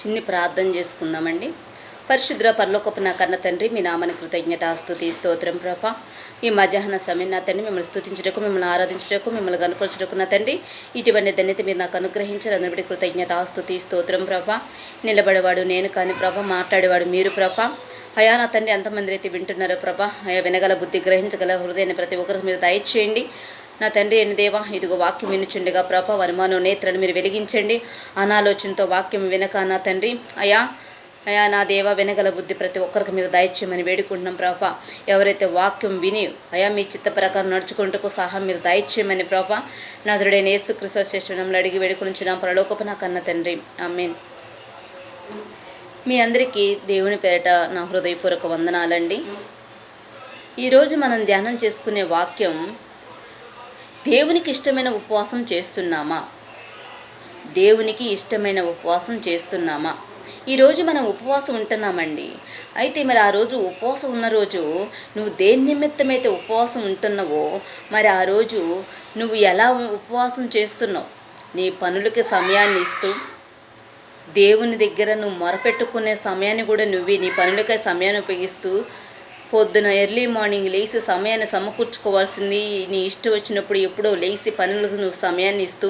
చిన్ని ప్రార్థన చేసుకుందామండి. పరిశుద్ర పరలోకపు నా కన్న తండ్రి మీ నామని కృతజ్ఞత స్థుతి స్తోత్రం ప్రభ. ఈ మధ్యాహ్న సమయం నా తండ్రి మిమ్మల్ని స్థుతించటకు మిమ్మల్ని ఆరాధించటకు మిమ్మల్ని కనుపరచటకు నా తండ్రి. ఇటువంటి ధన్యత మీరు నాకు అనుగ్రహించారు. అందరి కృతజ్ఞత స్థుతి స్తోత్రం ప్రభ. నిలబడేవాడు నేను కానీ ప్రభ మాట్లాడేవాడు మీరు ప్రభ. అయా నా తండ్రి ఎంతమంది అయితే వింటున్నారో ప్రభ అయా వినగల బుద్ధి గ్రహించగల హృదయాన్ని ప్రతి ఒక్కరికి మీరు దయచేయండి. నా తండ్రి అయిన దేవా ఇదిగో వాక్యం వినుచుండగా ప్రాప వరిమానో నేత్రను మీరు వెలిగించండి. అనాలోచనతో వాక్యం వినక నా తండ్రి అయా అయా నా దేవ వినగల బుద్ధి ప్రతి ఒక్కరికి మీరు దయచేయమని వేడుకుంటున్నాం ప్రాప ఎవరైతే వాక్యం విని అయా మీ చిత్త ప్రకారం నడుచుకుంటూ సహా మీరు దయచేయమని ప్రాప నజరుడైన యేసు క్రిస్వ శ్రేష్ఠనంలో అడిగి వేడుకుంటున్నాం పరలోకపు నా కన్న తండ్రి. ఆమెన్. మీ అందరికీ దేవుని పేరట నా హృదయపూర్వక వందనాలండి. ఈరోజు మనం ధ్యానం చేసుకునే వాక్యం దేవునికి ఇష్టమైన ఉపవాసం చేస్తున్నామా? దేవునికి ఇష్టమైన ఉపవాసం చేస్తున్నామా? ఈరోజు మనం ఉపవాసం ఉంటున్నామండి. అయితే మరి ఆ రోజు ఉపవాసం ఉన్న రోజు నువ్వు దేని నిమిత్తమైతే ఉపవాసం ఉంటున్నావో మరి ఆ రోజు నువ్వు ఎలా ఉపవాసం చేస్తున్నావు? నీ పనులకి సమయాన్ని ఇస్తూ దేవుని దగ్గర నువ్వు మొరపెట్టుకునే సమయాన్ని కూడా నువ్వు నీ పనులకై సమయాన్ని ఉపయోగిస్తూ పొద్దున ఎర్లీ మార్నింగ్ లేచి సమయాన్ని సమకూర్చుకోవాల్సింది. నీ ఇష్టం వచ్చినప్పుడు ఎప్పుడో లేచి పనులకు నువ్వు సమయాన్ని ఇస్తూ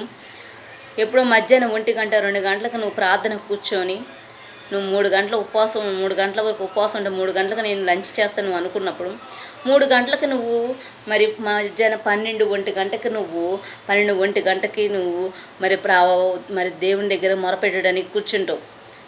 ఎప్పుడో మధ్యాహ్నం ఒంటి గంట రెండు గంటలకు నువ్వు ప్రార్థన కూర్చొని నువ్వు మూడు గంటల ఉపవాసం మూడు గంటల వరకు ఉపవాసం ఉంటే మూడు గంటలకు నేను లంచ్ చేస్తాను అనుకున్నప్పుడు మూడు గంటలకు నువ్వు మరి మధ్యాహ్నం పన్నెండు ఒంటి గంటకి నువ్వు పన్నెండు ఒంటి గంటకి నువ్వు మరి ప్రా మరి దేవుని దగ్గర మొరపెట్టడానికి కూర్చుంటావు.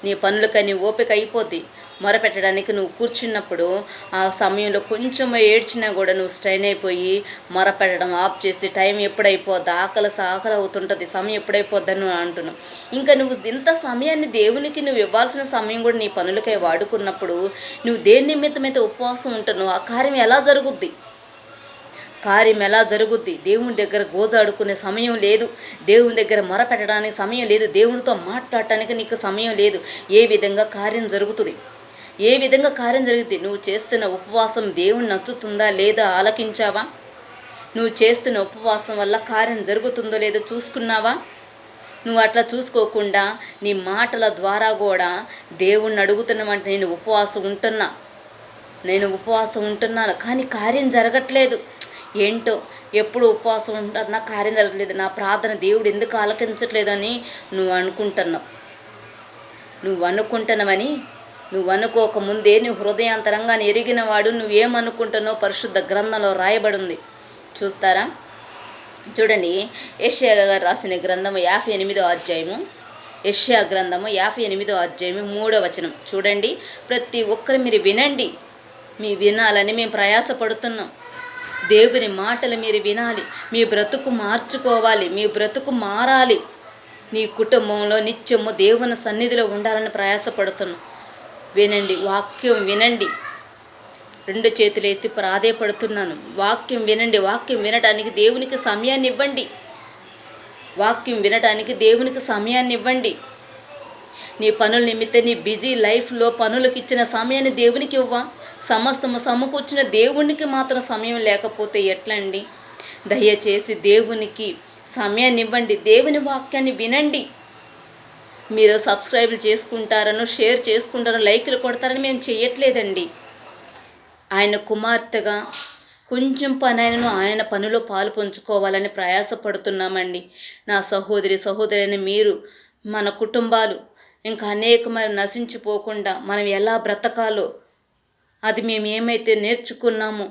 నీ పనులకని ఓపిక అయిపోతాయి మొరపెట్టడానికి నువ్వు కూర్చున్నప్పుడు ఆ సమయంలో కొంచెం ఏడ్చినా కూడా నువ్వు స్ట్రైన్ అయిపోయి మొరపెట్టడం ఆఫ్ చేసి టైం ఎప్పుడైపోద్ది? ఆకలి ఆకలి అవుతుంటుంది. సమయం ఎప్పుడైపోద్ది అని అంటున్నావు. ఇంకా నువ్వు ఇంత సమయాన్ని దేవునికి నువ్వు ఇవ్వాల్సిన సమయం కూడా నీ పనులకై వాడుకున్నప్పుడు నువ్వు దేని నిమిత్తమైతే ఉపవాసం ఉంటున్నావు ఆ కార్యం ఎలా జరుగుద్ది? కార్యం ఎలా జరుగుద్ది? దేవుని దగ్గర గోజాడుకునే సమయం లేదు. దేవుని దగ్గర మొరపెట్టడానికి సమయం లేదు. దేవునితో మాట్లాడటానికి నీకు సమయం లేదు. ఏ విధంగా కార్యం జరుగుతుంది? ఏ విధంగా కార్యం జరుగుతుంది నువ్వు చేస్తున్న ఉపవాసం దేవుని నచ్చుతుందా లేదా ఆలకించావా? నువ్వు చేస్తున్న ఉపవాసం వల్ల కార్యం జరుగుతుందో లేదో చూసుకున్నావా? నువ్వు అట్లా చూసుకోకుండా నీ మాటల ద్వారా కూడా దేవుణ్ణి అడుగుతున్నామంటే నేను ఉపవాసం ఉంటున్నా. నేను ఉపవాసం ఉంటున్నాను కానీ కార్యం జరగట్లేదు. ఏంటో? ఎప్పుడు ఉపవాసం ఉంటున్నా కార్యం జరగట్లేదు. నా ప్రార్థన దేవుడు ఎందుకు ఆలకించట్లేదని నువ్వు అనుకుంటున్నావు. నువ్వు అనుకుంటున్నావని నువ్వు అనుకోక ముందే నువ్వు హృదయాంతరంగాన్ని ఎరిగిన వాడు నువ్వేమనుకుంటున్నావు పరిశుద్ధ గ్రంథంలో రాయబడింది. చూస్తారా? చూడండి. యష్యా గారు రాసిన గ్రంథము యాభై ఎనిమిదో అధ్యాయము. యష్యా గ్రంథము యాభై ఎనిమిదో అధ్యాయము మూడో వచనం. చూడండి. ప్రతి ఒక్కరు మీరు వినండి. మీ వినాలని మేము ప్రయాసపడుతున్నాం. దేవుని మాటలు మీరు వినాలి. మీ బ్రతుకు మార్చుకోవాలి. మీ బ్రతుకు మారాలి. నీ కుటుంబంలో నిత్యము దేవుని సన్నిధిలో ఉండాలని ప్రయాసపడుతున్నాం. వినండి వాక్యం వినండి. రెండు చేతులు ఎత్తి ప్రాధేయపడుతున్నాను. వాక్యం వినండి వాక్యం వినడానికి దేవునికి సమయాన్ని ఇవ్వండి వాక్యం వినడానికి దేవునికి సమయాన్ని ఇవ్వండి నీ పనుల నిమిత్తం నీ బిజీ లైఫ్లో పనులకు ఇచ్చిన సమయాన్ని దేవునికి ఇవ్వ. సమస్తము సమకూర్చిన దేవునికి మాత్రం సమయం లేకపోతే ఎట్లా అండి దయచేసి దేవునికి సమయాన్ని ఇవ్వండి దేవుని వాక్యాన్ని వినండి. మీరు సబ్స్క్రైబ్లు చేసుకుంటారను షేర్ చేసుకుంటారో లైకులు కొడతారని మేము చేయట్లేదండి ఆయన కుమార్తెగా కొంచెం పనైనను ఆయన పనిలో పాలు పంచుకోవాలని ప్రయాసపడుతున్నామండి. నా సహోదరి సహోదరిని మీరు మన కుటుంబాలు ఇంకా అనేకమైన నశించిపోకుండా మనం ఎలా బ్రతకాలో అది మేము ఏమైతే నేర్చుకున్నామో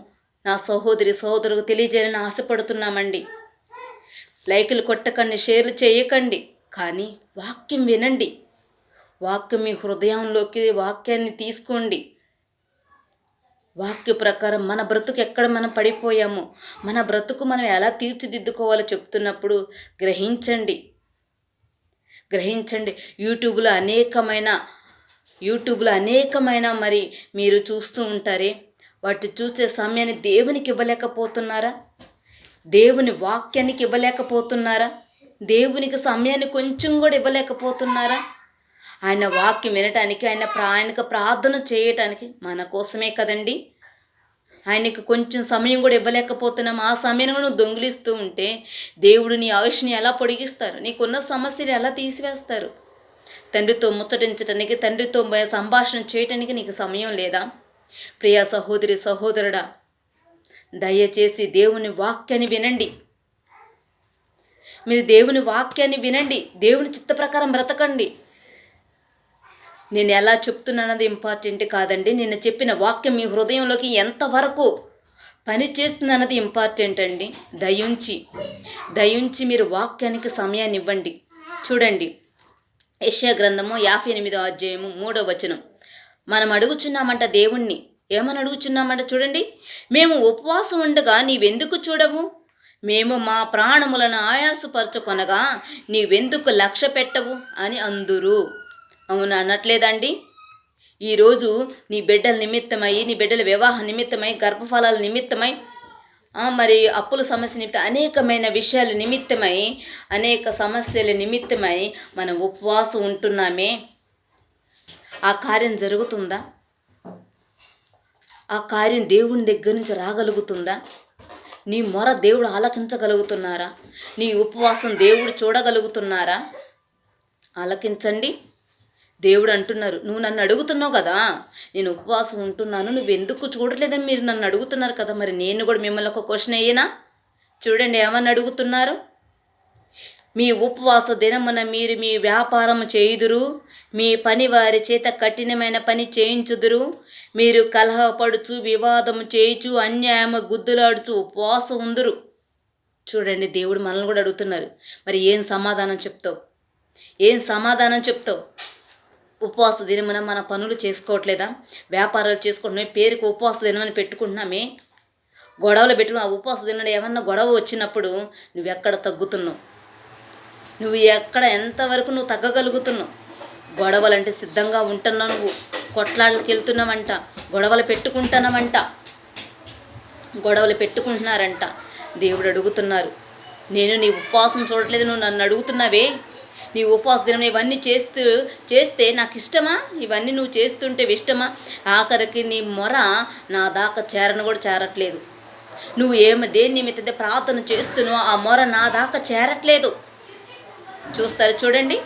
నా సహోదరి సహోదరుకు తెలియజేయాలని ఆశపడుతున్నామండి. లైకులు కొట్టకండి షేర్లు చేయకండి. కానీ వాక్యం వినండి. వాక్యం మీ హృదయంలోకి వాక్యాన్ని తీసుకోండి. వాక్య ప్రకారం మన బ్రతుకు ఎక్కడ మనం పడిపోయామో? మన బ్రతుకు మనం ఎలా తీర్చిదిద్దుకోవాలో చెప్తున్నప్పుడు గ్రహించండి. గ్రహించండి. యూట్యూబ్లో అనేకమైన యూట్యూబ్లో అనేకమైన మరి మీరు చూస్తూ ఉంటారే వాటి చూసే సమయాన్ని దేవునికి ఇవ్వలేకపోతున్నారా? దేవుని వాక్యానికి ఇవ్వలేకపోతున్నారా? దేవునికి సమయాన్ని కొంచెం కూడా ఇవ్వలేకపోతున్నారా? ఆయన వాక్యం వినటానికి ఆయన ప్రా ప్రార్థన చేయటానికి మన కోసమే కదండి. ఆయనకు కొంచెం సమయం కూడా ఇవ్వలేకపోతున్నాం. ఆ సమయం కూడా నువ్వు దొంగిలిస్తూ ఉంటే దేవుడు నీ ఆయుష్ని ఎలా పొడిగిస్తారు? నీకున్న సమస్యలు ఎలా తీసివేస్తారు? తండ్రితో ముచ్చటించటానికి తండ్రితో సంభాషణ చేయటానికి నీకు సమయం లేదా? ప్రియా సహోదరి సహోదరుడా దయచేసి దేవుని వాక్యాన్ని వినండి. మీరు దేవుని వాక్యాన్ని వినండి. దేవుని చిత్త ప్రకారం బ్రతకండి. నేను ఎలా చెప్తున్నానది ఇంపార్టెంట్ కాదండి. నిన్న చెప్పిన వాక్యం మీ హృదయంలోకి ఎంతవరకు పని చేస్తుందన్నది ఇంపార్టెంట్ అండి. దయుంచి దయుంచి మీరు వాక్యానికి సమయాన్ని ఇవ్వండి. చూడండి. యశ్యా గ్రంథము యాభై ఎనిమిదో అధ్యాయము మూడో వచనం. మనం అడుగుచున్నామంట దేవుణ్ణి. ఏమని అడుగుచున్నామంట చూడండి. మేము ఉపవాసం ఉండగా నీవెందుకు చూడవు? మేము మా ప్రాణములను ఆయాసపరచుకొనగా నీవెందుకు లక్ష్య పెట్టవు అని అందురు. అవును అనట్లేదండి? ఈరోజు నీ బిడ్డల నిమిత్తమై నీ బిడ్డల వివాహ నిమిత్తమై గర్భఫలాల నిమిత్తమై మరి అప్పుల సమస్య నిమిత్తం అనేకమైన విషయాల నిమిత్తమై అనేక సమస్యల నిమిత్తమై మనం ఉపవాసం ఉంటున్నామే. ఆ కార్యం జరుగుతుందా? ఆ కార్యం దేవుని దగ్గర నుంచి రాగలుగుతుందా? నీ మొర దేవుడు ఆలకించగలుగుతున్నారా? నీ ఉపవాసం దేవుడు చూడగలుగుతున్నారా? ఆలకించండి. దేవుడు అంటున్నారు నువ్వు నన్ను అడుగుతున్నావు కదా? నేను ఉపవాసం ఉంటున్నాను నువ్వు ఎందుకు చూడలేదని మీరు నన్ను అడుగుతున్నారు కదా? మరి నేను కూడా మిమ్మల్ని ఒక క్వశ్చన్ అయ్యేనా చూడండి ఏమని అడుగుతున్నారు? మీ ఉపవాస దినమున మీరు మీ వ్యాపారం చేయుదురు మీ పని వారి చేత కఠినమైన పని చేయించుదురు. మీరు కలహపడుచు వివాదము చేయుచు అన్యాయము గుద్దులాడుచు ఉపవాసం ఉందురు. చూడండి దేవుడు మనల్ని కూడా అడుగుతున్నారు. మరి ఏం సమాధానం చెప్తావు? ఏం సమాధానం చెప్తావు? ఉపవాస దినమున మన పనులు చేసుకోవట్లేదా? వ్యాపారాలు చేసుకుంటున్నామే పేరుకు ఉపవాస దినమని పెట్టుకుంటున్నామే. గొడవలు పెట్టుకుని ఉపవాస దినం ఏమన్నా గొడవ వచ్చినప్పుడు నువ్వు ఎక్కడ తగ్గుతున్నావు? నువ్వు ఎక్కడ ఎంతవరకు నువ్వు తగ్గగలుగుతున్నావు? గొడవలంటే సిద్ధంగా ఉంటున్నావు నువ్వు. కొట్లాళ్ళకి వెళ్తున్నావంట గొడవలు పెట్టుకుంటున్నావంట. గొడవలు పెట్టుకుంటున్నారంట. దేవుడు అడుగుతున్నారు నేను నీ ఉపవాసం చూడట్లేదు నువ్వు నన్ను అడుగుతున్నావే? నీ ఉపవాస దినం ఇవన్నీ చేస్తూ చేస్తే నాకు ఇష్టమా? ఇవన్నీ నువ్వు చేస్తుంటే ఇష్టమా? ఆఖరికి నీ మొర నా దాకా చేరను కూడా చేరట్లేదు. నువ్వు ఏమి దేని నిమిత్తం ప్రార్థన చేస్తున్నావు ఆ మొర నా దాకా చేరట్లేదు. చూస్తారు. చూడండి.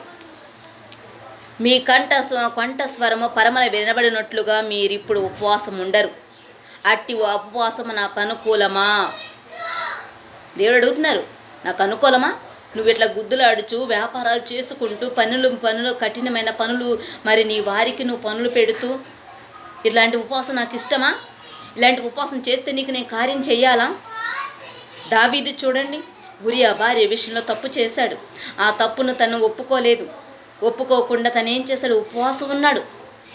మీ కంఠ స్వ- కంఠస్వరము పరమల వినబడినట్లుగా మీరిప్పుడు ఉపవాసం ఉండరు. అట్టి ఉపవాసము నాకు అనుకూలమా? దేవుడు అడుగుతున్నారు. నాకు అనుకూలమా? నువ్వు ఇట్లా గుద్దులాడుచు వ్యాపారాలు చేసుకుంటూ పనులు పనులు కఠినమైన పనులు మరి నీ వారికి నువ్వు పనులు పెడుతూ ఇట్లాంటి ఉపవాసం నాకు ఇష్టమా? ఇలాంటి ఉపవాసం చేస్తే నీకు నేను కార్యం చెయ్యాలా? దావీది చూడండి. ఉరియా భార్య విషయంలో తప్పు చేశాడు. ఆ తప్పును తను ఒప్పుకోలేదు. ఒప్పుకోకుండా తను ఏం చేశాడు? ఉపవాసం ఉన్నాడు.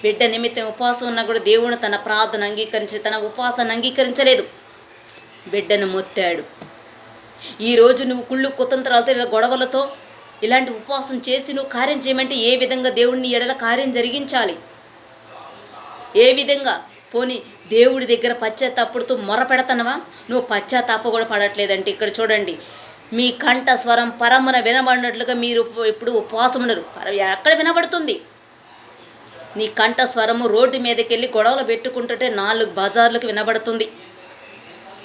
బిడ్డ నిమిత్తం ఉపవాసం ఉన్నా కూడా దేవుడు తన ప్రార్థన అంగీకరించి తన ఉపవాసాన్ని అంగీకరించలేదు. బిడ్డను మొత్తాడు. ఈరోజు నువ్వు కుళ్ళు కుతంత్రాలతో ఇలా గొడవలతో ఇలాంటి ఉపవాసం చేసి నువ్వు కార్యం చేయమంటే ఏ విధంగా దేవుడిని ఎడల కార్యం జరిగించాలి? ఏ విధంగా? పోని దేవుడి దగ్గర పశ్చాత్తాపుడుతూ మొర పెడతానవా నువ్వు పశ్చాత్తాప కూడా పడట్లేదంటే ఇక్కడ చూడండి. మీ కంఠ స్వరం పరమున వినబడినట్లుగా మీరు ఇప్పుడు ఉపవాసం ఉండరు. పర- ఎక్కడ వినబడుతుంది? నీ కంఠ స్వరము రోడ్డు మీదకి వెళ్ళి గొడవలు పెట్టుకుంటుంటే నాలుగు బజార్లకు వినబడుతుంది.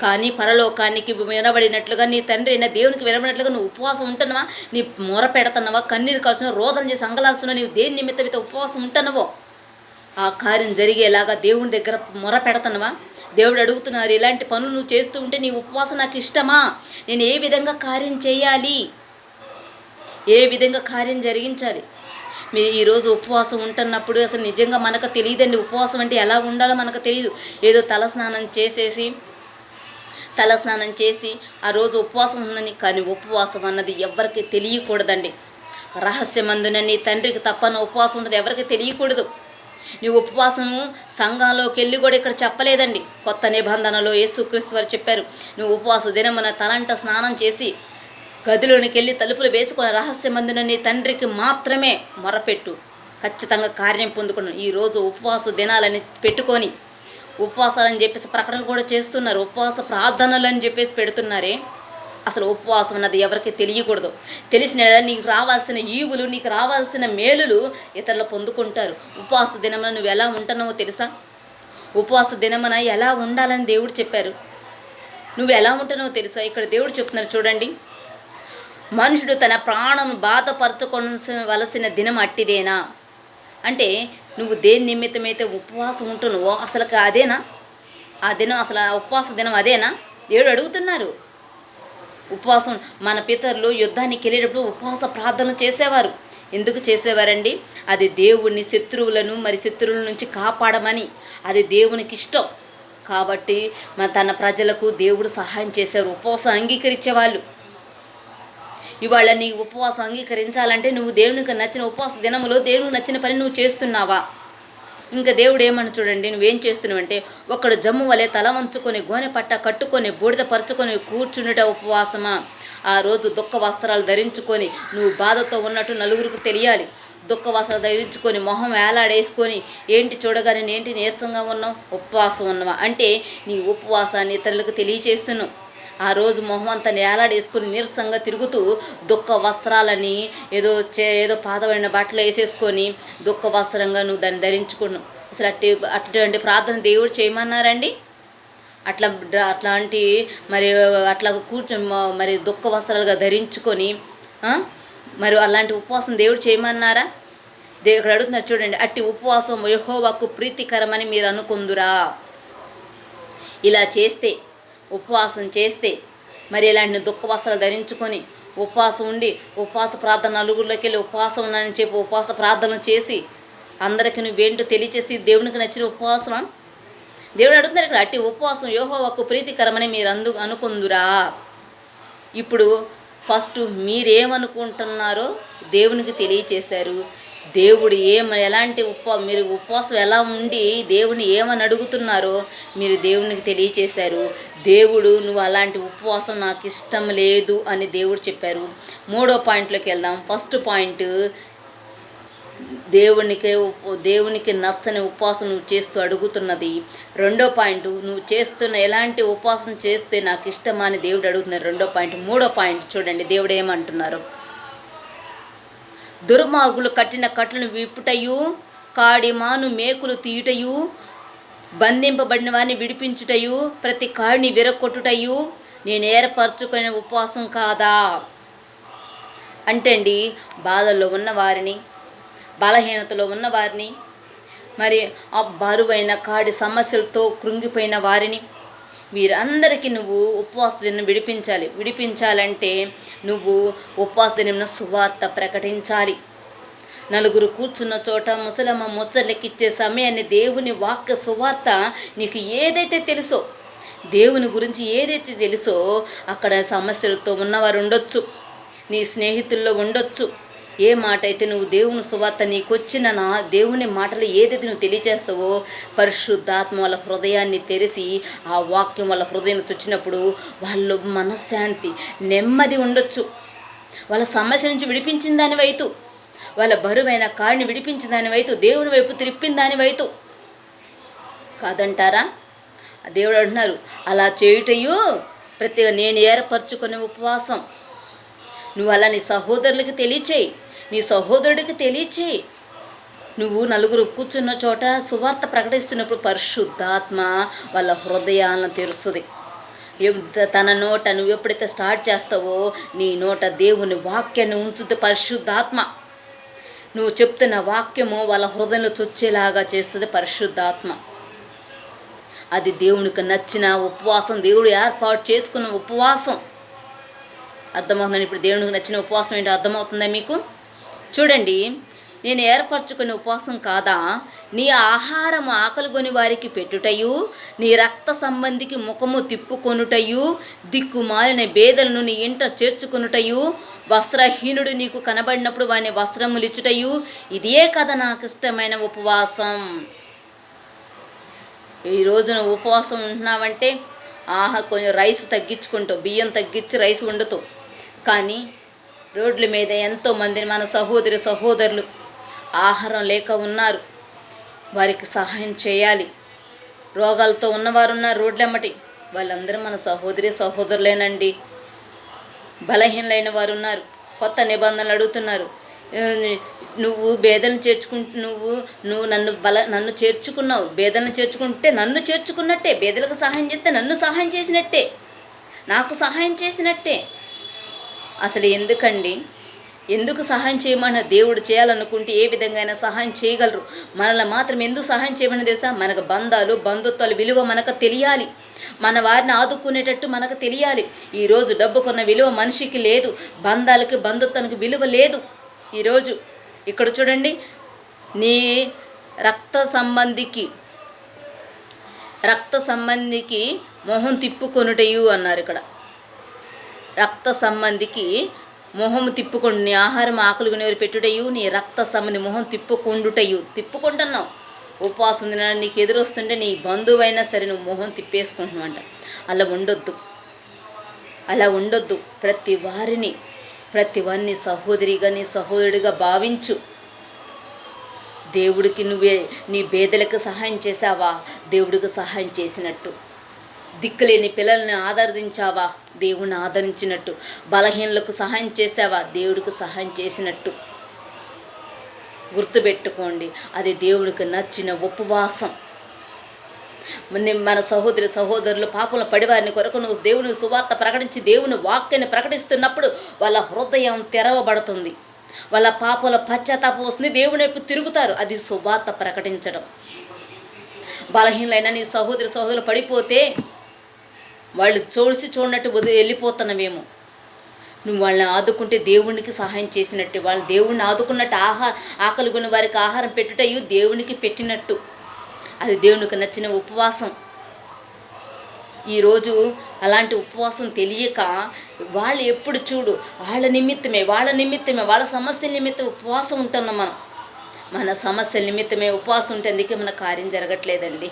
కానీ పరలోకానికి వినబడినట్లుగా నీ తండ్రి అయిన దేవునికి వినబడినట్లుగా నువ్వు ఉపవాసం ఉంటున్నావా? నీ మూర పెడుతున్నావా? కన్నీరు కాల్సిన రోదన చేసి అంగలాల్సిన నీవు దేని నిమిత్తం అయితే ఉపవాసం ఉంటున్నావో? ఆ కార్యం జరిగేలాగా దేవుని దగ్గర మొర పెడుతున్నావా? దేవుడు అడుగుతున్నారు ఇలాంటి పనులు నువ్వు చేస్తూ ఉంటే నీ ఉపవాసం నాకు ఇష్టమా? నేను ఏ విధంగా కార్యం చేయాలి? ఏ విధంగా కార్యం జరిగించాలి? మీ ఈరోజు ఉపవాసం ఉంటున్నప్పుడు అసలు నిజంగా మనకు తెలియదండి ఉపవాసం అంటే ఎలా ఉండాలో మనకు తెలియదు ఏదో తలస్నానం చేసేసి తలస్నానం చేసి ఆ రోజు ఉపవాసం ఉందని కానీ ఉపవాసం అన్నది ఎవరికి తెలియకూడదండి. రహస్యమందున నీ తండ్రికి తప్పన ఉపవాసం ఉన్నది ఎవరికి తెలియకూడదు. నీ ఉపవాసము సంఘంలోకి వెళ్ళి కూడా ఇక్కడ చెప్పలేదండి. కొత్త నిబంధనలో యేసుక్రీస్తు వారు చెప్పారు. నువ్వు ఉపవాస దినమున తలంట స్నానం చేసి గదిలోనికి వెళ్ళి తలుపులు వేసుకొని రహస్యమందున నీ తండ్రికి మాత్రమే మొరపెట్టు. ఖచ్చితంగా కార్యం పొందుకున్నాను ఈరోజు ఉపవాస దినాలని పెట్టుకొని ఉపవాసాలని చెప్పేసి ప్రకటన కూడా చేస్తున్నారు. ఉపవాస ప్రార్థనలు అని చెప్పేసి పెడుతున్నారే. అసలు ఉపవాసం అన్నది ఎవరికి తెలియకూడదు. తెలిసిన నీకు రావాల్సిన ఈవులు నీకు రావాల్సిన మేలులు ఇతరులు పొందుకుంటారు. ఉపవాస దినమున నువ్వు ఎలా ఉంటున్నావో తెలుసా? ఉపవాస దినమున ఎలా ఉండాలని దేవుడు చెప్పారు. నువ్వు ఎలా ఉంటున్నావో తెలుసా? ఇక్కడ దేవుడు చెప్తున్నారు చూడండి. మనుషుడు తన ప్రాణం బాధపరచుకోవలసిన దినం అట్టిదేనా? అంటే నువ్వు దేని నిమిత్తమైతే ఉపవాసం ఉంటున్నావో అసలు అదేనా? ఆ దినం అసలు ఉపవాస దినం అదేనా? దేవుడు అడుగుతున్నారు. ఉపవాసం మన పితరులు యుద్ధానికి వెళ్ళేటప్పుడు ఉపవాస ప్రార్థన చేసేవారు. ఎందుకు చేసేవారండి? అది దేవుణ్ణి శత్రువులను మరి శత్రువుల నుంచి కాపాడమని. అది దేవునికి ఇష్టం. కాబట్టి మన తన ప్రజలకు దేవుడు సహాయం చేశారు. ఉపవాసం అంగీకరించేవాళ్ళు. ఇవాళ నీ ఉపవాసం అంగీకరించాలంటే నువ్వు దేవునికి నచ్చిన ఉపవాస దినములో దేవునికి నచ్చిన పని నువ్వు చేస్తున్నావా? ఇంకా దేవుడు ఏమని చూడండి నువ్వేం చేస్తున్నావంటే ఒకడు జమ్ము వలె తల వంచుకొని గోనె పట్ట కట్టుకొని బూడిద పరుచుకొని కూర్చుండుట ఉపవాసమా? ఆ రోజు దుఃఖ వస్త్రాలు ధరించుకొని నువ్వు బాధతో ఉన్నట్టు నలుగురికి తెలియాలి. దుఃఖ వస్త్రాలు ధరించుకొని మొహం వేలాడేసుకొని ఏంటి చూడగానే ఏంటి నీరసంగా ఉన్నావు? ఉపవాసం ఉన్నావా? అంటే నీ ఉపవాసాన్ని ఇతరులకు తెలియచేస్తున్నావు ఆ రోజు మొహం అంతా నేలాడేసుకుని నీరసంగా తిరుగుతూ దుఃఖ వస్త్రాలని ఏదో చే ఏదో పాతబడిన బట్టలు వేసేసుకొని దుఃఖ వస్త్రంగా నువ్వు దాన్ని ధరించుకున్నావు. అసలు అట్టి అటువంటి ప్రార్థన దేవుడు చేయమన్నారండి? అట్లా అట్లాంటి మరి అట్లా కూర్చొని మరి దుఃఖ వస్త్రాలుగా ధరించుకొని మరి అలాంటి ఉపవాసం దేవుడు చేయమన్నారా? దేవుడు అడుగుతున్నారు చూడండి అట్టి ఉపవాసం యహోవాకు ప్రీతికరమని మీరు అనుకుందురా. ఇలా చేస్తే ఉపవాసం చేస్తే మరి ఇలాంటి దుఃఖ వస్త్రాలు ధరించుకొని ఉపవాసం ఉండి ఉపవాస ప్రార్థన నలుగురిలోకి వెళ్ళి ఉపవాసం ఉన్నానని చెప్పి ఉపవాస ప్రార్థన చేసి అందరికీ నువ్వేంటో తెలియచేసి దేవునికి నచ్చిన ఉపవాసం దేవుడు అడుగుతున్నారు ఇక్కడ అట్టి ఉపవాసం యోహోవకు ప్రీతికరమని మీరు అందు అనుకుందురా. ఇప్పుడు ఫస్ట్ మీరేమనుకుంటున్నారో దేవునికి తెలియచేశారు. దేవుడు ఏం ఎలాంటి ఉప మీరు ఉపవాసం ఎలా ఉండి దేవుని ఏమని అడుగుతున్నారో మీరు దేవునికి తెలియచేశారు. దేవుడు నువ్వు అలాంటి ఉపవాసం నాకు ఇష్టం లేదు అని దేవుడు చెప్పారు. మూడో పాయింట్లోకి వెళ్దాం. ఫస్ట్ పాయింట్ దేవునికి ఉప- దేవునికి నచ్చని ఉపవాసం నువ్వు చేస్తూ అడుగుతున్నది రెండో పాయింట్ నువ్వు చేస్తున్న ఎలాంటి ఉపవాసం చేస్తే నాకు ఇష్టమా అని దేవుడు అడుగుతున్నారు. రెండో పాయింట్ మూడో పాయింట్ చూడండి దేవుడు ఏమంటున్నారు. దుర్మార్గులు కట్టిన కట్లను విప్పుటయు కాడిమాను మేకులు తీయుటయు బంధింపబడిన వారిని విడిపించుటయు ప్రతి కాడిని విరగొట్టుటయు నేను ఏర్పరచుకునే ఉపవాసం కాదా? అంటే అండి బాధల్లో ఉన్న వారిని బలహీనతలో ఉన్న వారిని మరి ఆ బరువైన కాడి సమస్యలతో కృంగిపోయిన వారిని వీరందరికీ నువ్వు ఉపవాస దినం విడిపించాలి. విడిపించాలంటే నువ్వు ఉపవాస దినం సువార్త ప్రకటించాలి. నలుగురు కూర్చున్న చోట ముసలమ్మ ముచ్చలెక్కిచ్చే సమయాన్ని దేవుని వాక్య సువార్త నీకు ఏదైతే తెలుసో దేవుని గురించి ఏదైతే తెలుసో అక్కడ సమస్యలతో ఉన్నవారు ఉండొచ్చు. నీ స్నేహితుల్లో ఉండొచ్చు. ఏ మాట అయితే నువ్వు దేవుని సువార్త నీకు వచ్చిన నా దేవుని మాటలు ఏదైతే నువ్వు తెలియజేస్తావో పరిశుద్ధాత్మ వాళ్ళ హృదయాన్ని తెరిచి ఆ వాక్యం వాళ్ళ హృదయం వచ్చినప్పుడు వాళ్ళు మనశ్శాంతి నెమ్మది ఉండొచ్చు. వాళ్ళ సమస్య నుంచి విడిపించిన దాని వైతు. వాళ్ళ బరువైన కాడిని విడిపించిన దాని వైతు. దేవుని వైపు త్రిప్పిన దాని వైతు. కాదంటారా? దేవుడు అంటున్నారు అలా చేయుటయు ప్రత్యేక నేను ఏర్పరచుకునే ఉపవాసం. నువ్వు అలా నీ సహోదరులకి తెలియచేయి. నీ సహోదరుడికి తెలియచేయి. నువ్వు నలుగురు కూర్చున్న చోట సువార్త ప్రకటిస్తున్నప్పుడు పరిశుద్ధాత్మ వాళ్ళ హృదయాలను తెరుస్తుంది. తన నోట నువ్వు ఎప్పుడైతే స్టార్ట్ చేస్తావో నీ నోట దేవుని వాక్యాన్ని ఉంచుతుంది పరిశుద్ధాత్మ. నువ్వు చెప్తున్న వాక్యము వాళ్ళ హృదయంలో చొచ్చేలాగా చేస్తుంది పరిశుద్ధాత్మ. అది దేవునికి నచ్చిన ఉపవాసం దేవుడు ఏర్పాటు చేసుకున్న ఉపవాసం. అర్థమవుతుందండి ఇప్పుడు దేవునికి నచ్చిన ఉపవాసం ఏంటో అర్థమవుతుందా మీకు? చూడండి నేను ఏర్పరచుకునే ఉపవాసం కాదా? నీ ఆహారం ఆకలిగొని వారికి పెట్టుటయు నీ రక్త సంబంధికి ముఖము తిప్పుకొనుటయు దిక్కుమాలిన బేదలను నీ ఇంట చేర్చుకొనుటయు వస్త్రహీనుడు నీకు కనబడినప్పుడు వాని వస్త్రములిచ్చుటయు ఇదే కదా నాకు ఇష్టమైన ఉపవాసం. ఈ రోజున ఉపవాసం ఉంటున్నావంటే ఆహా కొంచెం రైస్ తగ్గించుకుంటావు బియ్యం తగ్గించి రైస్ వండుతావు. కానీ రోడ్ల మీద ఎంతోమందిని మన సహోదరి సహోదరులు ఆహారం లేక ఉన్నారు. వారికి సహాయం చేయాలి. రోగాలతో ఉన్నవారు ఉన్నారు రోడ్లెమ్మటి. వాళ్ళందరూ మన సహోదరి సహోదరులేనండి. బలహీనలైన వారు ఉన్నారు. కొత్త నిబంధనలు అడుగుతున్నారు. నువ్వు బేదలను చేర్చుకుంటు నువ్వు నువ్వు నన్ను బల నన్ను చేర్చుకున్నావు. బేదలను చేర్చుకుంటే నన్ను చేర్చుకున్నట్టే. బేదలకు సహాయం చేస్తే నన్ను సహాయం చేసినట్టే. నాకు సహాయం చేసినట్టే. అసలు ఎందుకండి? ఎందుకు సహాయం చేయమన్న దేవుడు చేయాలనుకుంటే ఏ విధంగా అయినా సహాయం చేయగలరు? మనల్ని మాత్రం ఎందుకు సహాయం చేయమని తెలుసా? మనకు బంధాలు బంధుత్వాలు విలువ మనకు తెలియాలి. మన వారిని ఆదుకునేటట్టు మనకు తెలియాలి. ఈరోజు డబ్బుకున్న విలువ మనిషికి లేదు బంధాలకి బంధుత్వానికి విలువ లేదు. ఈరోజు ఇక్కడ చూడండి నీ రక్త సంబంధికి రక్త సంబంధికి మొహం తిప్పుకొనుటయు అన్నారు ఇక్కడ. రక్త సంబంధికి మొహము తిప్పుకొని నీ ఆహారం ఆకలి కొనేవారు పెట్టుటయు నీ రక్త సంబంధి మొహం తిప్పుకుండుటయు. తిప్పుకుంటున్నావు. ఉపవాసం తినడం నీకు ఎదురొస్తుంటే నీ బంధువైనా సరే నువ్వు మొహం తిప్పేసుకుంటున్నావు అంట అలా ఉండొద్దు. అలా ఉండొద్దు. ప్రతి వారిని ప్రతి వారిని సహోదరిగా నీ సహోదరుడిగా భావించు. దేవుడికి నువ్వే నీ బేదలకు సహాయం చేశావా దేవుడికి సహాయం చేసినట్టు. దిక్కులేని పిల్లల్ని ఆదరించావా? దేవుణ్ణి ఆదరించినట్టు. బలహీనలకు సహాయం చేసావా దేవుడికి సహాయం చేసినట్టు. గుర్తుపెట్టుకోండి అది దేవుడికి నచ్చిన ఉపవాసం. మన మన సహోదరి సహోదరులు పాపంలో పడివారిని కొరకు నువ్వు దేవుని సువార్త ప్రకటించి దేవుని వాక్యాన్ని ప్రకటిస్తున్నప్పుడు వాళ్ళ హృదయం తెరవబడుతుంది. వాళ్ళ పాపల పశ్చాత్తాపం వస్తుంది. దేవుని వైపు తిరుగుతారు. అది సువార్త ప్రకటించడం. బలహీనలైన నీ సహోదరి సహోదరులు పడిపోతే వాళ్ళు చూసి చూడనట్టు వదిలి వెళ్ళిపోతున్నామేమో. నువ్వు వాళ్ళని ఆదుకుంటే దేవునికి సహాయం చేసినట్టు. వాళ్ళ దేవుణ్ణి ఆదుకున్నట్టు ఆహార ఆకలి కొన్న వారికి ఆహారం పెట్టుటయు దేవునికి పెట్టినట్టు. అది దేవునికి నచ్చిన ఉపవాసం. ఈరోజు అలాంటి ఉపవాసం తెలియక వాళ్ళు ఎప్పుడు చూడు వాళ్ళ నిమిత్తమే వాళ్ళ నిమిత్తమే వాళ్ళ సమస్యల నిమిత్తం ఉపవాసం ఉంటున్నాం మనం. మన సమస్యల నిమిత్తమే ఉపవాసం ఉంటే అందుకే మన కార్యం జరగట్లేదండి.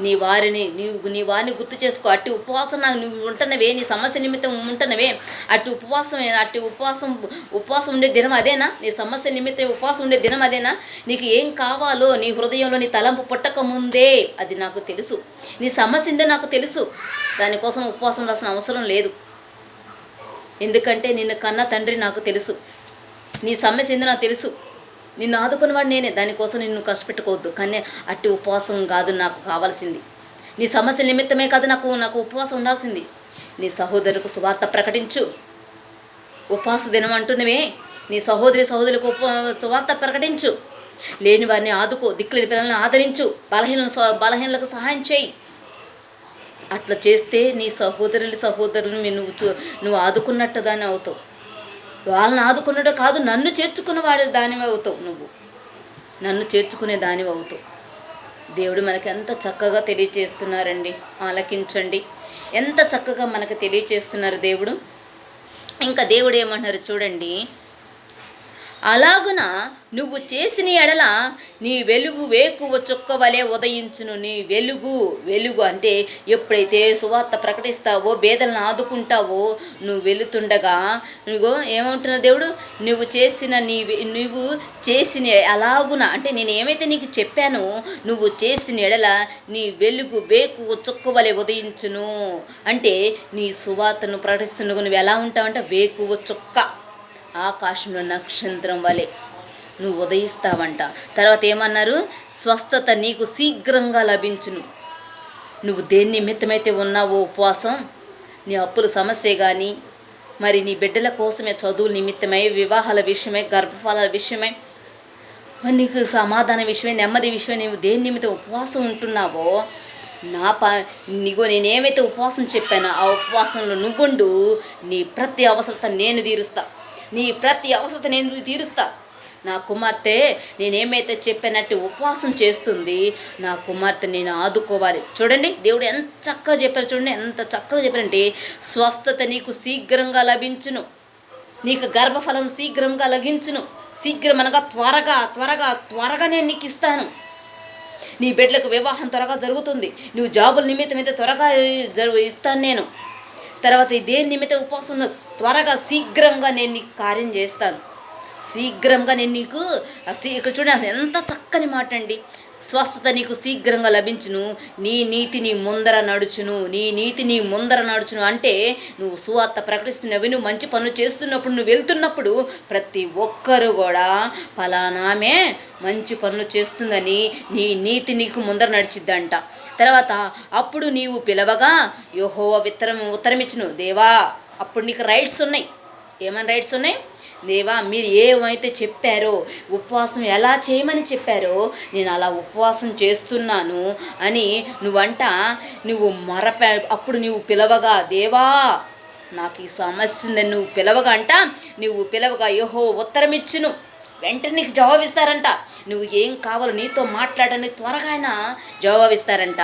నీ వారిని నీవు నీ వారిని గుర్తు చేసుకో. అట్టి ఉపవాసం నాకు నువ్వు ఉంటున్నవే నీ సమస్య నిమిత్తం ఉంటున్నవే. అట్టి ఉపవాసం అట్టి ఉపవాసం ఉపవాసం ఉండే దినం అదేనా? నీ సమస్య నిమిత్తం ఉపవాసం ఉండే దినం అదేనా? నీకు ఏం కావాలో నీ హృదయంలో నీ తలంపు పుట్టక ముందే అది నాకు తెలుసు. నీ సమస్య ఉందో నాకు తెలుసు. దానికోసం ఉపవాసం రాసిన అవసరం లేదు. ఎందుకంటే నిన్ను కన్న తండ్రి నాకు తెలుసు. నీ సమస్య ఏందో నాకు తెలుసు. నిన్ను ఆదుకున్నవాడు నేనే. దానికోసం నిన్ను కష్టపెట్టుకోవద్దు. కానీ అట్టి ఉపవాసం కాదు నాకు కావాల్సింది. నీ సమస్య నిమిత్తమే కాదు నాకు నాకు ఉపవాసం ఉండాల్సింది. నీ సహోదరుకు సువార్త ప్రకటించు. ఉపవాస దినం అంటున్నవే. నీ సహోదరి సహోదరులకు ఉప సువార్త ప్రకటించు. లేని వారిని ఆదుకో. దిక్కులేని పిల్లల్ని ఆదరించు. బలహీన బలహీనలకు సహాయం చేయి. అట్లా చేస్తే నీ సహోదరులు సహోదరులు నువ్వు చూ- నువ్వు ఆదుకున్నట్టు అవుతావు. వాళ్ళని ఆదుకున్నట్టు కాదు నన్ను చేర్చుకున్నవాడు దానివి అవుతావు నువ్వు. నన్ను చేర్చుకునే దానివి అవుతావు దేవుడు మనకి ఎంత చక్కగా తెలియచేస్తున్నారండి. ఆలకించండి. ఎంత చక్కగా మనకు తెలియచేస్తున్నారు దేవుడు. ఇంకా దేవుడు ఏమంటున్నారు చూడండి. అలాగున నువ్వు చేసిన ఎడల నీ వెలుగు వేకువ చుక్క వలె ఉదయించును. నీ వెలుగు వెలుగు అంటే ఎప్పుడైతే సువార్త ప్రకటిస్తావో బేదలను ఆదుకుంటావో నువ్వు వెళుతుండగా నువ్వు ఏమంటున్నా దేవుడు? నువ్వు చేసిన నీ వె- నువ్వు చేసిన అలాగున అంటే నేను ఏమైతే నీకు చెప్పానో నువ్వు చేసిన ఎడల నీ వెలుగు వేకువ చుక్క వలె ఉదయించును. అంటే నీ సువార్తను ప్రకటిస్తుండగా నువ్వు ఎలా ఉంటావంటే వేకువ చుక్క. ఆకాశంలో నక్షత్రం వలె నువ్వు ఉదయిస్తావంట. తర్వాత ఏమన్నారు? స్వస్థత నీకు శీఘ్రంగా లభించును. నువ్వు దేని నిమిత్తమైతే ఉన్నావో ఉపవాసం? నీ అప్పుల సమస్య కానీ మరి నీ బిడ్డల కోసమే చదువుల నిమిత్తమై వివాహాల విషయమై గర్భఫలాల విషయమై మరి నీకు సమాధాన విషయమే నెమ్మది విషయమే నువ్వు దేని నిమిత్తం ఉపవాసం ఉంటున్నావో? నా ప నీగో నేనేమైతే ఉపవాసం చెప్పానో ఆ ఉపవాసంలో నువ్వుండు నీ ప్రతి అవసరత నేను తీరుస్తా. నీ ప్రతి అవసరత నేను తీరుస్తా. నా కుమార్తె నేనేమైతే చెప్పినట్టు ఉపవాసం చేస్తుంది నా కుమార్తె నేను ఆదుకోవాలి. చూడండి దేవుడు ఎంత చక్కగా చెప్పారు చూడండి ఎంత చక్కగా చెప్పారంటే స్వస్థత నీకు శీఘ్రంగా లభించును. నీకు గర్భఫలం శీఘ్రంగా లభించును. శీఘ్రం అనగా త్వరగా త్వరగా త్వరగా నేను నీకు ఇస్తాను. నీ బిడ్డలకు వివాహం త్వరగా జరుగుతుంది. నువ్వు జాబుల నిమిత్తం అయితే త్వరగా జరుగు ఇస్తాను నేను. తర్వాత ఈ దేని నిమిత్తం ఉపవాసం త్వరగా శీఘ్రంగా నేను కార్యం చేస్తాను. శీఘ్రంగా నేను నీకు ఇక్కడ చూడండి అసలు ఎంత చక్కని మాట అండి స్వస్థత నీకు శీఘ్రంగా లభించును. నీ నీతి నీ ముందర నడుచును. నీ నీతి నీ ముందర నడుచును అంటే నువ్వు సువార్త ప్రకటిస్తున్నవి నువ్వు మంచి పనులు చేస్తున్నప్పుడు నువ్వు వెళ్తున్నప్పుడు ప్రతి ఒక్కరు కూడా ఫలానామే మంచి పనులు చేస్తుందని నీ నీతి నీకు ముందర నడిచిద్దంట. తర్వాత అప్పుడు నీవు పిలవగా యోహో విత్తరం ఉత్తరమిచ్చును దేవా అప్పుడు నీకు రైట్స్ ఉన్నాయి. ఏమైనా రైట్స్ ఉన్నాయి? దేవా మీరు ఏమైతే చెప్పారో ఉపవాసం ఎలా చేయమని చెప్పారో నేను అలా ఉపవాసం చేస్తున్నాను అని నువ్వంట నువ్వు మరప అప్పుడు నువ్వు పిలవగా దేవా నాకు ఈ సమస్య ఉందని నువ్వు పిలవగా అంట నువ్వు పిలవగా యోహో ఉత్తరం ఇచ్చును వెంటనే నీకు జవాబిస్తారంట. నువ్వు ఏం కావాలో నీతో మాట్లాడడానికి త్వరగా ఆయన జవాబిస్తారంట.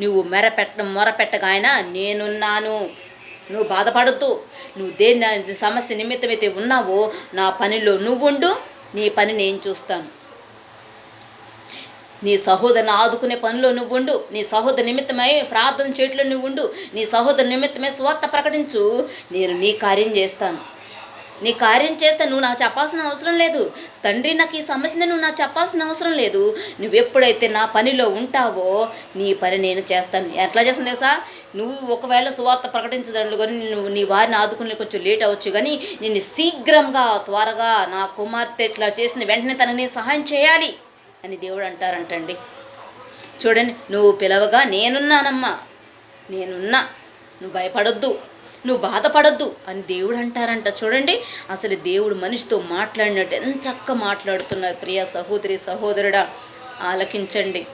నువ్వు మెరపెట్ట మొరపెట్టగా ఆయన నేనున్నాను. నువ్వు బాధపడద్దు. నువ్వు దేని సమస్య నిమిత్తమైతే ఉన్నావో నా పనిలో నువ్వుండు నీ పని నేను చూస్తాను. నీ సహోదరుని ఆదుకునే పనిలో నువ్వు ఉండు నీ సహోదరు నిమిత్తమై ప్రార్థన చేయట్లో నువ్వు ఉండు నీ సహోదరు నిమిత్తమై స్వార్థ ప్రకటించు నేను నీ కార్యం చేస్తాను. నీ కార్యం చేస్తే నువ్వు నాకు చెప్పాల్సిన అవసరం లేదు. తండ్రి నాకు ఈ సమస్యని నువ్వు నాకు చెప్పాల్సిన అవసరం లేదు. నువ్వు ఎప్పుడైతే నా పనిలో ఉంటావో నీ పని నేను చేస్తాను. ఎట్లా చేస్తాను తెలుసా? నువ్వు ఒకవేళ సువార్త ప్రకటించదంలో కానీ నువ్వు నీ వారిని ఆదుకునే కొంచెం లేట్ అవ్వచ్చు కానీ నేను శీఘ్రంగా త్వరగా నా కుమార్తె ఇట్లా చేసిన వెంటనే తనని సహాయం చేయాలి అని దేవుడు అంటారంటండి. చూడండి నువ్వు పిలవగా నేనున్నానమ్మా. నేనున్నా. నువ్వు భయపడొద్దు. నువ్వు బాధపడద్దు అని దేవుడు అంటారంట. చూడండి అసలు దేవుడు మనిషితో మాట్లాడినట్టు ఎంత చక్క మాట్లాడుతున్నారు. ప్రియ సహోదరి సహోదరుడా ఆలకించండి.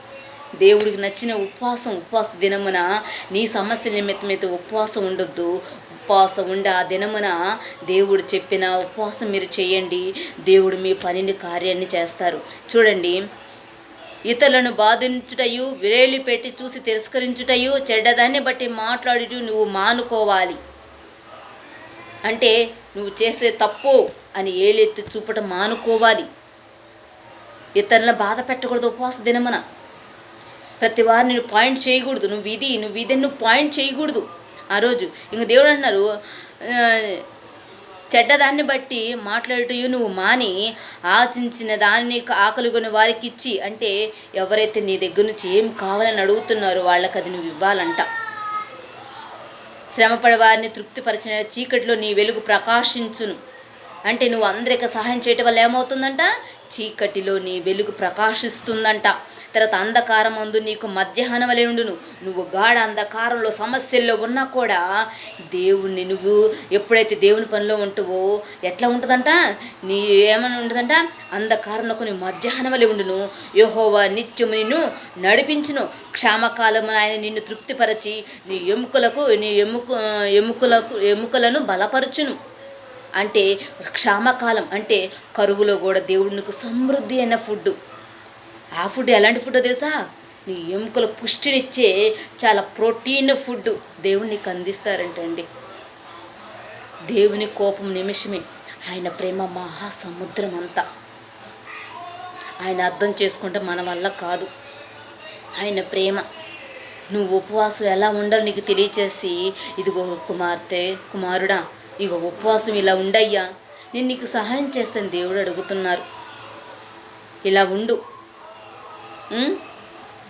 దేవుడికి నచ్చిన ఉపవాసం ఉపవాస దినమున నీ సమస్య నిమిత్తమైతే ఉపవాసం ఉండొద్దు. ఉపవాసం ఉండి ఆ దినమున దేవుడు చెప్పిన ఉపవాసం మీరు చేయండి. దేవుడు మీ పనిని కార్యాన్ని చేస్తారు. చూడండి ఇతరులను బాధించుటయు విరేలి పెట్టి చూసి తిరస్కరించుటయు చెడ్డదాన్ని బట్టి మాట్లాడుటూ నువ్వు మానుకోవాలి. అంటే నువ్వు చేసే తప్పు అని ఏలెత్తి చూపటం మానుకోవాలి. ఇతరులను బాధ పెట్టకూడదు ఉపవాస దినమన. ప్రతి వారిని నువ్వు పాయింట్ చేయకూడదు. నువ్వు ఇది నువ్వు ఇది నువ్వు పాయింట్ చేయకూడదు. ఆ రోజు ఇంక దేవుడు అన్నారు చెడ్డదాన్ని బట్టి మాట్లాడుటూ నువ్వు మాని ఆశించిన దాన్ని ఆకలిగొని వారికి ఇచ్చి అంటే ఎవరైతే నీ దగ్గర నుంచి ఏం కావాలని అడుగుతున్నారో వాళ్ళకి అది నువ్వు ఇవ్వాలంట. శ్రమపడవారిని తృప్తిపరిచిన చీకటిలో నీ వెలుగు ప్రకాశించును. అంటే నువ్వు అందరికి సహాయం చేయటం వల్ల ఏమవుతుందంట? చీకటిలో నీ వెలుగు ప్రకాశిస్తుందంట. తర్వాత అంధకారం అందు నీకు మధ్యాహ్నం వలె ఉండును. నువ్వు గాఢ అంధకారంలో సమస్యల్లో ఉన్నా కూడా దేవుణ్ణి నువ్వు ఎప్పుడైతే దేవుని పనిలో ఉంటావో ఎట్లా ఉంటుందంట? నీ ఏమని ఉంటుందంట? అంధకారంలో నీ మధ్యాహ్నం వలె ఉండును. యహోవా నిత్యము నిన్ను నడిపించును. క్షామకాలము ఆయన నిన్ను తృప్తిపరచి నీ ఎముకలకు నీ ఎముక ఎముకలకు ఎముకలను బలపరచును. అంటే క్షామకాలం అంటే కరువులో కూడా దేవుడు నీకు సమృద్ధి అయిన ఫుడ్. ఆ ఫుడ్ ఎలాంటి ఫుడ్ తెలుసా? నీ ఎముకల పుష్టినిచ్చే చాలా ప్రోటీన్ ఫుడ్ దేవుడు నీకు అందిస్తారంటండి దేవుని కోపం నిమిషమే. ఆయన ప్రేమ మహాసముద్రం అంతా. ఆయన అర్థం చేసుకుంటే మన వల్ల కాదు. ఆయన ప్రేమ. నువ్వు ఉపవాసం ఎలా ఉండాలో నీకు తెలియచేసి ఇదిగో కుమార్తె కుమారుడా ఇగో ఉపవాసం ఇలా ఉండయ్యా. నేను నీకు సహాయం చేస్తాను దేవుడు అడుగుతున్నారు. ఇలా ఉండు.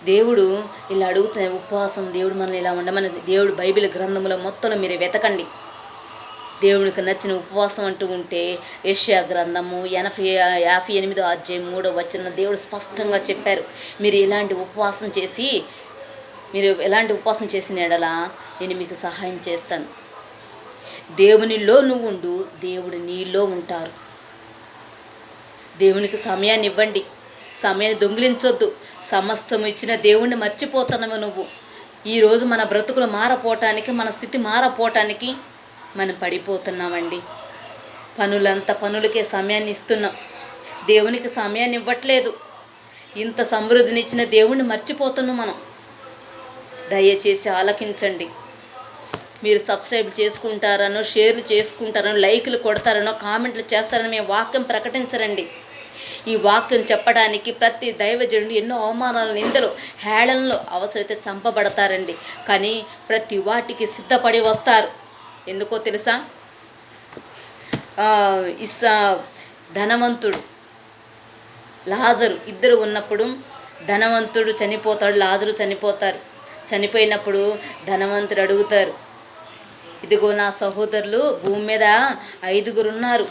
దేవుడు ఇలా అడుగుతున్న ఉపవాసం దేవుడు మనల్ని ఇలా ఉండమని దేవుడు బైబిల్ గ్రంథంలో మొత్తంలో మీరు వెతకండి. దేవునికి నచ్చిన ఉపవాసం అంటూ ఉంటే ఏషియా గ్రంథము ఎనభై యాభై ఎనిమిదో అధ్యాయం మూడో వచ్చిన దేవుడు స్పష్టంగా చెప్పారు. మీరు ఇలాంటి ఉపవాసం చేసి మీరు ఎలాంటి ఉపవాసం చేసిన ఎడలా నేను మీకు సహాయం చేస్తాను. దేవునిలో నువ్వు ఉండు దేవుడు నీలో ఉంటారు. దేవునికి సమయాన్ని ఇవ్వండి సమయాన్ని దొంగిలించొద్దు. సమస్తం ఇచ్చిన దేవుణ్ణి మర్చిపోతున్నావు నువ్వు. ఈరోజు మన బ్రతుకులు మారపోవటానికి మన స్థితి మారపోవటానికి మనం పడిపోతున్నామండి. పనులంతా పనులకే సమయాన్ని ఇస్తున్నాం. దేవునికి సమయాన్ని ఇవ్వట్లేదు ఇంత సమృద్ధినిచ్చిన దేవుణ్ణి మర్చిపోతున్నాం మనం. దయచేసి ఆలకించండి. మీరు సబ్స్క్రైబ్ చేసుకుంటారనో షేర్లు చేసుకుంటారనో లైకులు కొడతారనో కామెంట్లు చేస్తారని మేము వాక్యం ప్రకటించరండి. ఈ వాక్యం చెప్పడానికి ప్రతి దైవజనుడు ఎన్నో అవమానాలు నిందలు హేళనలు అవసరమైతే చంపబడతారండి. కానీ ప్రతి వాటికి సిద్ధపడి వస్తారు. ఎందుకో తెలుసా? ఇస్సా ధనవంతుడు లాజరు ఇద్దరు ఉన్నప్పుడు ధనవంతుడు చనిపోతాడు లాజరు చనిపోతారు. చనిపోయినప్పుడు ధనవంతుడు అడుగుతారు ఇదిగో నా సహోదరులు భూమి మీద ఐదుగురు ఉన్నారు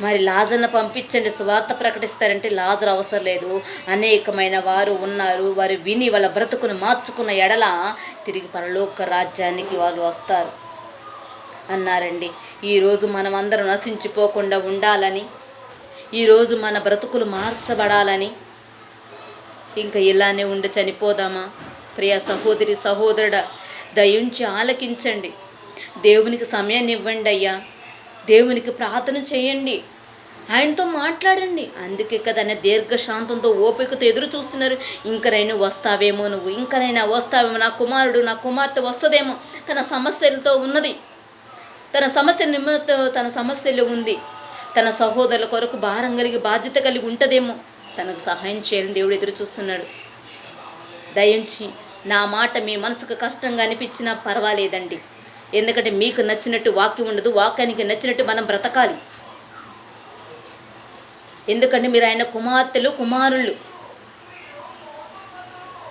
మరి లాజర్ను పంపించండి సువార్త ప్రకటిస్తారంటే లాజర్ అవసరం లేదు. అనేకమైన వారు ఉన్నారు వారు విని వాళ్ళ బ్రతుకును మార్చుకున్న ఎడల తిరిగి పరలోక రాజ్యానికి వాళ్ళు వస్తారు. అన్నారండి ఈరోజు మనమందరం నశించిపోకుండా ఉండాలని ఈరోజు మన బ్రతుకులు మార్చబడాలని. ఇంకా ఇలానే ఉండి చనిపోదామా? ప్రియ సహోదరి సహోదరుడ దయించి ఆలకించండి. దేవునికి సమయాన్ని ఇవ్వండి అయ్యా. దేవునికి ప్రార్థన చేయండి. ఆయనతో మాట్లాడండి. అందుకే కదా ఆయన దీర్ఘశాంతంతో ఓపికతో ఎదురు చూస్తున్నారు. ఇంకనైనా వస్తావేమో నువ్వు ఇంకనైనా వస్తావేమో నా కుమారుడు నా కుమార్తె వస్తుందేమో. తన సమస్యలతో ఉన్నది. తన సమస్య నిమిత్తం తన సమస్యలు ఉంది. తన సహోదరుల కొరకు భారం కలిగి బాధ్యత కలిగి ఉంటుందేమో. తనకు సహాయం చేయాలని దేవుడు ఎదురు చూస్తున్నాడు. దయించి నా మాట మీ మనసుకు కష్టంగా అనిపించినా పర్వాలేదండి. ఎందుకంటే మీకు నచ్చినట్టు వాక్యం ఉండదు వాక్యానికి నచ్చినట్టు మనం బ్రతకాలి. ఎందుకంటే మీరు ఆయన కుమార్తెలు కుమారులు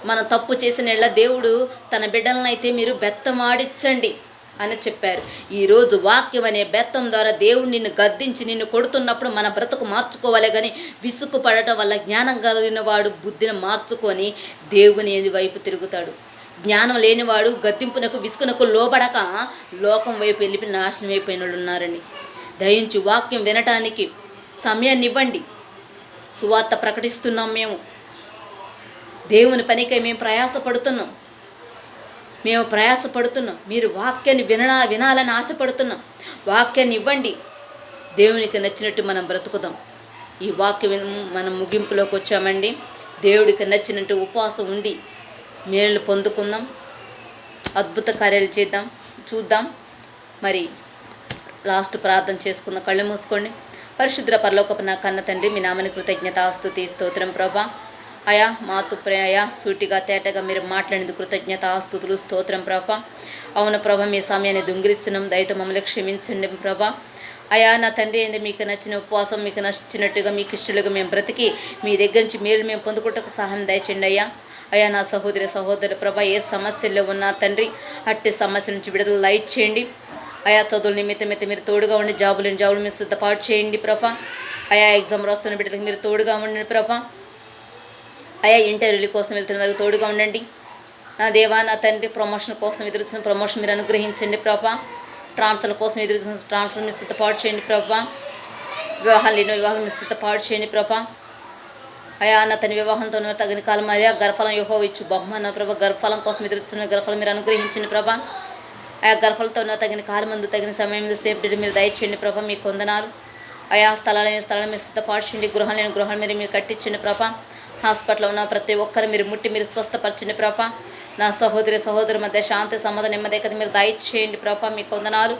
మన తప్పు చేసిన ఎళ్ళ దేవుడు తన బిడ్డలనైతే అయితే మీరు బెత్తమాడించండి అని చెప్పారు. ఈరోజు వాక్యం అనే బెత్తం ద్వారా దేవుడు నిన్ను గద్దించి నిన్ను కొడుతున్నప్పుడు మన బ్రతుకు మార్చుకోవాలి కానీ విసుగు పడటం వల్ల జ్ఞానం కలిగిన వాడు బుద్ధిని మార్చుకొని దేవుని వైపు తిరుగుతాడు. జ్ఞానం లేనివాడు గద్దింపునకు విసుకునకు లోబడక లోకం వైపు వెళ్ళి నాశనం అయిపోయిన వాళ్ళు ఉన్నారని దయించి వాక్యం వినటానికి సమయాన్ని ఇవ్వండి సువార్త ప్రకటిస్తున్నాం మేము. దేవుని పనికై మేము ప్రయాసపడుతున్నాం. మేము ప్రయాసపడుతున్నాం. మీరు వాక్యాన్ని వినడా వినాలని ఆశపడుతున్నాం. వాక్యాన్ని ఇవ్వండి. దేవునికి నచ్చినట్టు మనం బ్రతుకుదాం. ఈ వాక్యం మనం ముగింపులోకి వచ్చామండి. దేవుడికి నచ్చినట్టు ఉపవాసం ఉండి మేలు పొందుకుందాం. అద్భుత కార్యాలు చేద్దాం. చూద్దాం. మరి లాస్ట్ ప్రార్థన చేసుకుందాం. కళ్ళు మూసుకోండి. పరిశుద్ర పరలోకపు నా కన్న తండ్రి మీ నామని కృతజ్ఞత ఆస్తుతి స్తోత్రం ప్రభా. అయా మాతు అయా సూటిగా తేటగా మీరు మాట్లాడింది కృతజ్ఞత ఆస్తుతులు స్తోత్రం ప్రభా. అవును ప్రభ మీ సమయాన్ని దొంగిలిస్తున్నాం. దయతో మమ్మల్ని క్షమించండి ప్రభా. అయా నా తండ్రి ఏంది మీకు నచ్చిన ఉపవాసం మీకు నచ్చినట్టుగా మీకు ఇష్టలుగా మేము బ్రతికి మీ దగ్గర నుంచి మేలు మేము పొందుకుంటకు సహాయం దయచండి అయ్యా. అయ్యా నా సహోదరి సహోదరు ప్రభ ఏ సమస్యల్లో ఉన్నా తండ్రి అట్టి సమస్య నుంచి విడుదల లైట్ చేయండి. అయా చదువుల నిమిత్తం అయితే మీరు తోడుగా ఉండి జాబులను జాబులు మీరు సిద్ధపాటు చేయండి ప్రభ. అయా ఎగ్జామ్ రాస్తున్న బిడ్డలకు మీరు తోడుగా ఉండండి ప్రభ. అయా ఇంటర్వ్యూల కోసం వెళ్తున్న వారికి తోడుగా ఉండండి. నా దేవా నా తండ్రి ప్రమోషన్ కోసం ఎదురుచున్న ప్రమోషన్ మీరు అనుగ్రహించండి ప్రభా. ట్రాన్స్ఫర్ కోసం ఎదురుచున్న ట్రాన్స్ఫర్ మీరు సిద్ధపాటు చేయండి ప్రభా. వివాహాలు ఎన్నో వివాహాలు మీరు సిద్ధపాటు చేయండి ప్రభా. అయా అన్న తన వివాహంతో తగిన కాలం అదే గర్భఫలం యోహో ఇచ్చు. బహుమాన ప్రభా గర్భఫలం కోసం ఎదురుస్తున్న గర్భఫలం మీరు అనుగ్రహించండి ప్రభా. ఆయా గర్భలతో ఉన్న తగిన కాలం మందు తగిన సమయం మీద సేఫ్టీ మీరు దయచేయండి ప్రభ మీ కొందనాలు. ఆయా స్థలాలైన స్థలాలు మీరు సిద్ధపాటు చేయండి గృహాలు లేని గృహాలు మీరు మీరు కట్టించండి ప్రభా. హాస్పిటల్లో ఉన్న ప్రతి ఒక్కరు మీరు ముట్టి మీరు స్వస్థపరచండి ప్రభా. నా సహోదరి సహోదరు మధ్య శాంతి సమాధానం నెమ్మది మీరు దయచేయండి ప్రభా మీ కొందనాలు.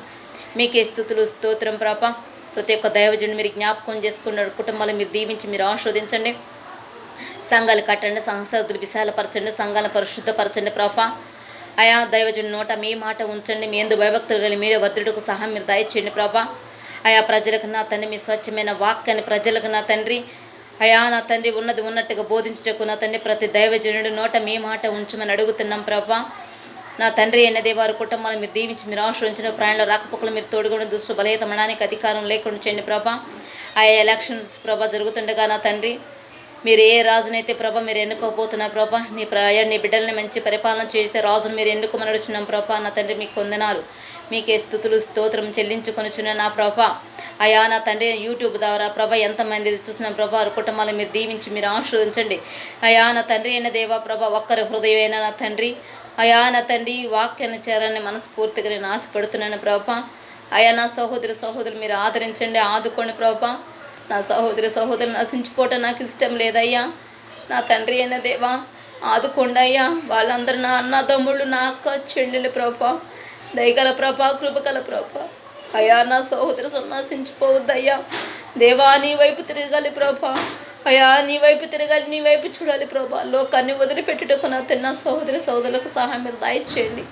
మీకే స్థుతులు స్తోత్రం ప్రభా. ప్రతి ఒక్క దైవజుని మీరు జ్ఞాపకం చేసుకున్న కుటుంబాలు మీరు దీవించి మీరు ఆస్వాదించండి సంఘాలు కట్టండి సంస్థలు విశాలపరచండి సంఘాలను పరిశుద్ధపరచండి ప్రభా. అయా దైవజుని నోట మీ మాట ఉంచండి మీ ఎందు భయభక్తులు కలిగి మీరే వర్ధుడికి సహాయం మీరు దయచేయండి ప్రభా. అయా ప్రజలకు నా తండ్రి మీ స్వచ్ఛమైన వాక్యాన్ని ప్రజలకు నా తండ్రి. అయా నా తండ్రి ఉన్నది ఉన్నట్టుగా బోధించకు నా తండ్రి ప్రతి దైవజనుడి నోట మీ మాట ఉంచమని అడుగుతున్నాం ప్రభా. నా తండ్రి అయినదే వారి కుటుంబాలను మీరు దీవించి మీరు ఆశ్రయించిన ప్రయాణంలో రాకపోకలు మీరు తోడుకొని దుస్తు బలహీతమడానికి అధికారం లేకుండా చేయండి ప్రభా. ఆయా ఎలక్షన్స్ ప్రభా జరుగుతుండగా నా తండ్రి మీరు ఏ రాజునైతే ప్రభా మీరు ఎన్నుకోపోతున్నా ప్రభా నీ ప్రయ నీ బిడ్డల్ని మంచి పరిపాలన చేసే రాజును మీరు ఎన్నుకోమని అడుచున్నాం ప్రభా నా తండ్రి మీకు కొందనాలు మీకే స్థుతులు స్తోత్రం చెల్లించుకొనిచున్న నా ప్రభ. అయా నా తండ్రి యూట్యూబ్ ద్వారా ప్రభ ఎంతమంది చూసిన ప్రభ వారి కుటుంబాలు మీరు దీవించి మీరు ఆశ్రయించండి అయా నా తండ్రి అయిన దేవా ప్రభ ఒక్కరి హృదయమైన నా తండ్రి. అయా నా తండ్రి వాక్యాన్ని చేరాలని మనస్ఫూర్తిగా నేను ఆశపడుతున్నాను ప్రభా. అయా నా సహోదరి సహోదరులు మీరు ఆదరించండి ఆదుకోండి ప్రభా. నా సహోదరి సహోదరులు నశించిపోవటం నాకు ఇష్టం లేదయ్యా. నా తండ్రి అయిన దేవా ఆదుకోండయ్యా వాళ్ళందరూ నా అన్న తమ్ముళ్ళు నా అక్క చెల్లెలు ప్రభా. దయగల ప్రభా కృపగల ప్రభా. అయ్యా నా సహోదరి సన్నాసించిపోవద్దయ్యా దేవా నీ వైపు తిరగాలి ప్రభా. అయ్యా నీ వైపు తిరగాలి నీ వైపు చూడాలి ప్రభా. లోకాన్ని వదిలిపెట్టుటకు నా తిన్న సహోదరి సహోదరులకు సహాయం మీరు దయచేయండి.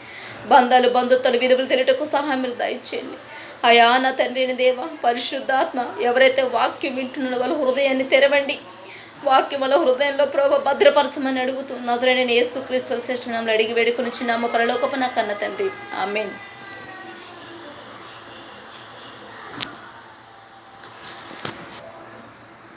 బంధాలు బంధుత్వాలు విలువలు తిరగటకు సహాయం మీరు దయచేయండి. అయా నా తండ్రిని దేవ పరిశుద్ధాత్మ ఎవరైతే వాక్యం వింటున్నారో వాళ్ళ హృదయాన్ని తెరవండి. వాక్యం వల్ల హృదయంలో ప్రభ భద్రపరచమని అడుగుతూ నజరైన యేసు క్రీస్తు శ్రేష్ఠ అడిగి వేడుకొని చిన్నామ పరలోకపు నా కన్న తండ్రి. ఆమెన్.